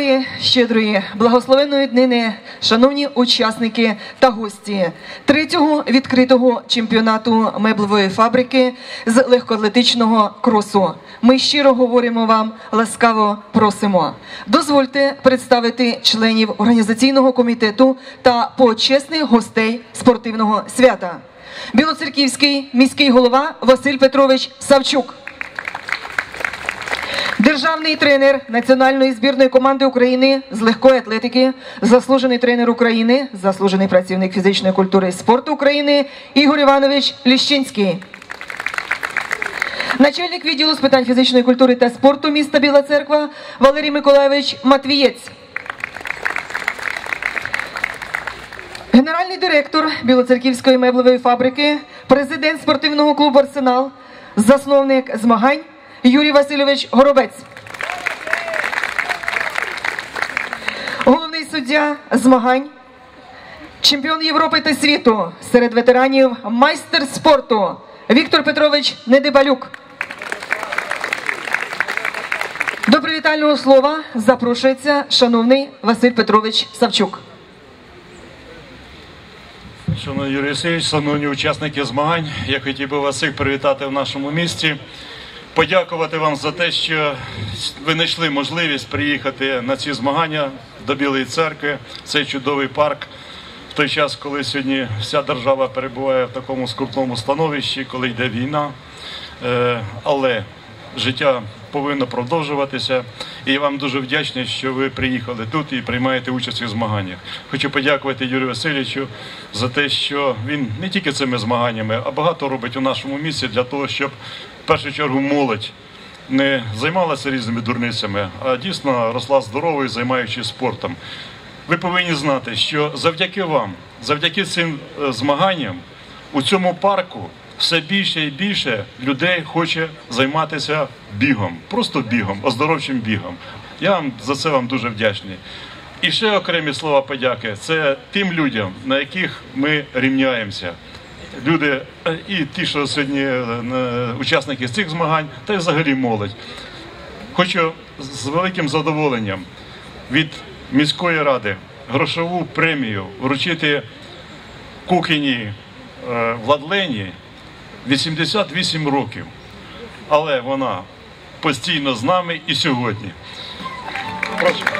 Доброї, щедрої, благословенної днини, шановні учасники та гості третього відкритого чемпіонату меблевої фабрики з легкоатлетичного кросу. Ми щиро говоримо вам, ласкаво просимо. Дозвольте представити членів організаційного комітету та почесних гостей спортивного свята. Білоцерківський міський голова Василь Петрович Савчук. Державний тренер національної збірної команди України з легкої атлетики, заслужений тренер України, заслужений працівник фізичної культури і спорту України Ігор Іванович Ліщинський. Начальник відділу з питань фізичної культури та спорту міста Біла Церква Валерій Миколайович Матвієць. Генеральний директор Білоцерківської меблевої фабрики, президент спортивного клубу Арсенал, засновник змагань Юрій Васильович Горобець. Головний суддя змагань, чемпіон Європи та світу серед ветеранів, майстер спорту Віктор Петрович Недибалюк. До привітального слова запрошується шановний Василь Петрович Савчук. Шановний Юрій Васильович, шановні учасники змагань, я хотів би вас всіх привітати в нашому місті. Подякувати вам за те, що ви знайшли можливість приїхати на ці змагання до Білої церкви, цей чудовий парк. В той час, коли сьогодні вся держава перебуває в такому скрутному становищі, коли йде війна. Е, Але життя повинно продовжуватися. І я вам дуже вдячний, що ви приїхали тут і приймаєте участь у змаганнях. Хочу подякувати Юрію Васильовичу за те, що він не тільки цими змаганнями, а багато робить у нашому місті для того, щоб в першу чергу молодь не займалася різними дурницями, а дійсно росла здоровою, займаючись спортом. Ви повинні знати, що завдяки вам, завдяки цим е, змаганням у цьому парку все більше і більше людей хоче займатися бігом, просто бігом, оздоровчим бігом. Я вам за це вам дуже вдячний. І ще окремі слова подяки це тим людям, на яких ми рівняємося. Люди е, і ті, що сьогодні е, учасники цих змагань, та й взагалі молодь. Хочу з великим задоволенням від міської ради грошову премію вручити кухні е, Владлені 88 років. Але вона постійно з нами і сьогодні. Прошу.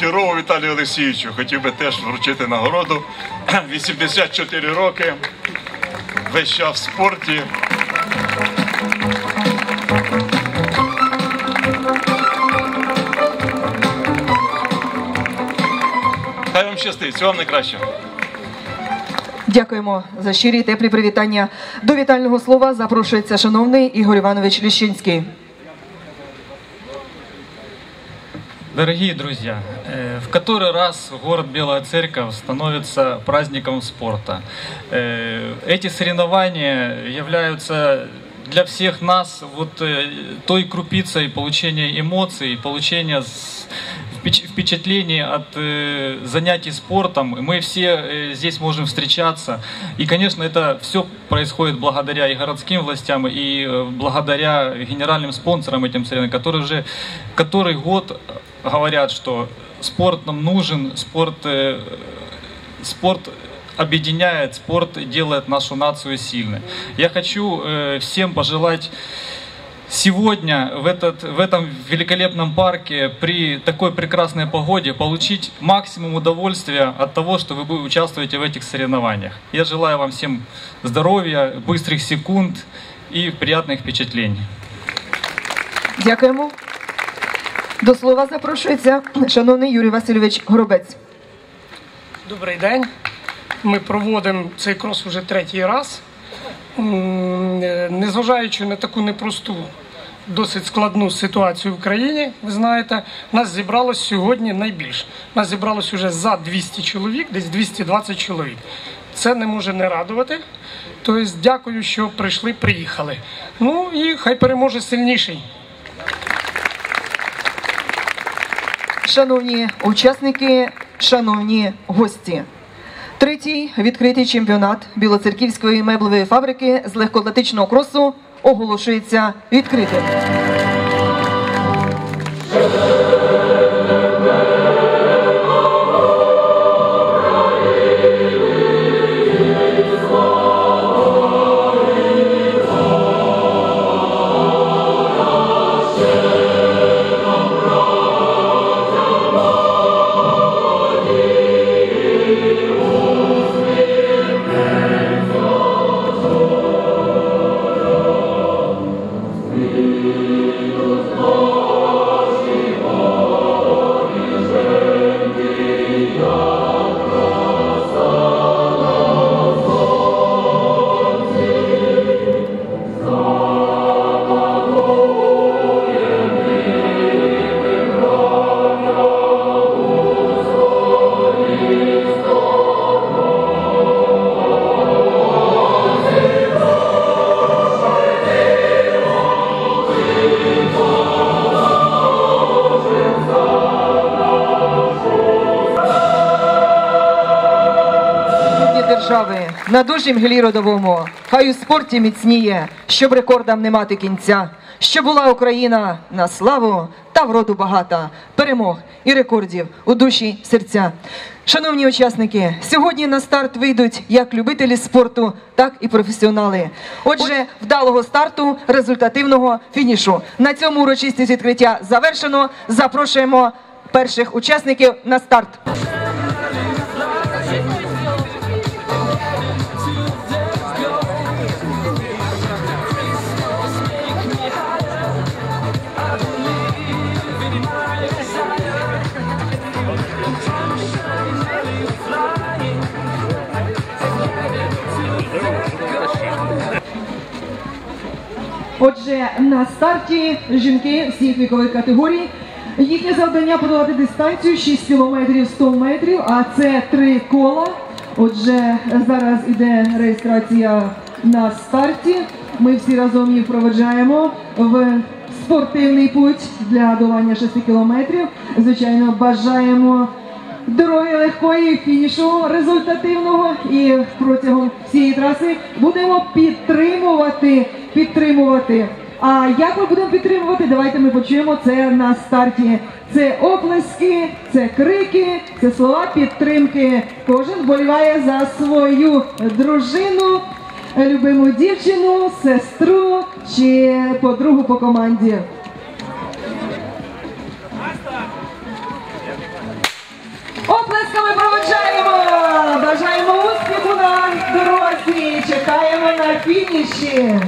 Пірову Віталію Олексійовичу хотів би теж вручити нагороду. 84 роки. Весь час в спорті. Хай вам щастить, всього вам найкращого. Дякуємо за щирі і теплі привітання. До вітального слова запрошується шановний Ігор Іванович Ліщинський. Дорогие друзья, э, в который раз город Белая Церковь становится праздником спорта. Э, Эти соревнования являются для всех нас вот э, той крупицей получения эмоций, получения впечатлений от занятий спортом. Мы все здесь можем встречаться. И, конечно, это все происходит благодаря и городским властям, и благодаря генеральным спонсорам этим соревнованиям, которые уже который год говорят, что спорт нам нужен, спорт, э, спорт объединяет, спорт делает нашу нацию сильной. Я хочу э, всем пожелать сегодня в, этот, в этом великолепном парке при такой прекрасной погоде получить максимум удовольствия от того, что вы участвуете в этих соревнованиях. Я желаю вам всем здоровья, быстрых секунд и приятных впечатлений. Дякуємо. До слова запрошується шановний Юрій Васильович Горобець. Добрий день. Ми проводимо цей крос уже третій раз. е, незважаючи на таку непросту, досить складну ситуацію в країні, ви знаєте, нас зібралось сьогодні найбільше. Нас зібралось уже за 200 чоловік, десь 220 чоловік. Це не може не радувати. Тобто, дякую, що прийшли, приїхали. Ну і хай переможе сильніший. Шановні учасники, шановні гості. Третій відкритий чемпіонат Білоцерківської меблевої фабрики з легкоатлетичного кросу оголошується відкритим. Держави на дужім гілі родовому, хай у спорті міцніє, щоб рекордам не мати кінця, щоб була Україна на славу та вроду багата, перемог і рекордів у душі серця. Шановні учасники, сьогодні на старт вийдуть як любителі спорту, так і професіонали. Отже, вдалого старту, результативного фінішу. На цьому урочистість відкриття завершено. Запрошуємо перших учасників на старт. Отже, на старті жінки всіх вікових категорій. Їхнє завдання подолати дистанцію 6 кілометрів 100 метрів, а це три кола. Отже, зараз іде реєстрація на старті. Ми всі разом їх проведжаємо в спортивний путь для долання 6 кілометрів. Звичайно, бажаємо дороги легкої фінішу результативного і протягом всієї траси будемо підтримувати, підтримувати. А як ми будемо підтримувати? Давайте ми почуємо це на старті. Це оплески, це крики, це слова підтримки. Кожен вболіває за свою дружину, любиму дівчину, сестру чи подругу по команді. Бажаємо успіху на дорозі! Чекаємо на фініші!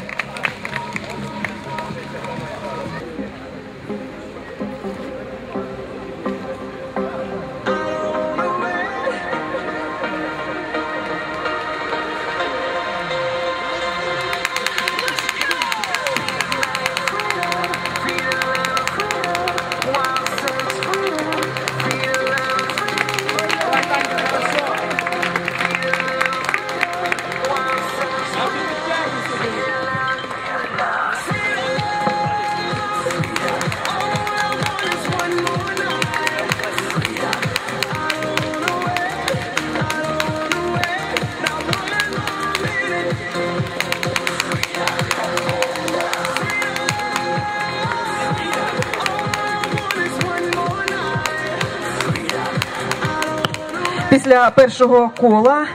Після першого кола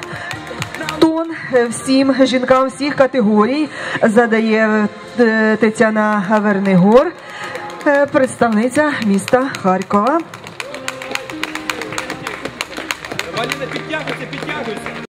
тон всім жінкам всіх категорій задає е, Тетяна Вернигор, е, представниця міста Харкова. Валіна, підтягуйся, підтягуйся.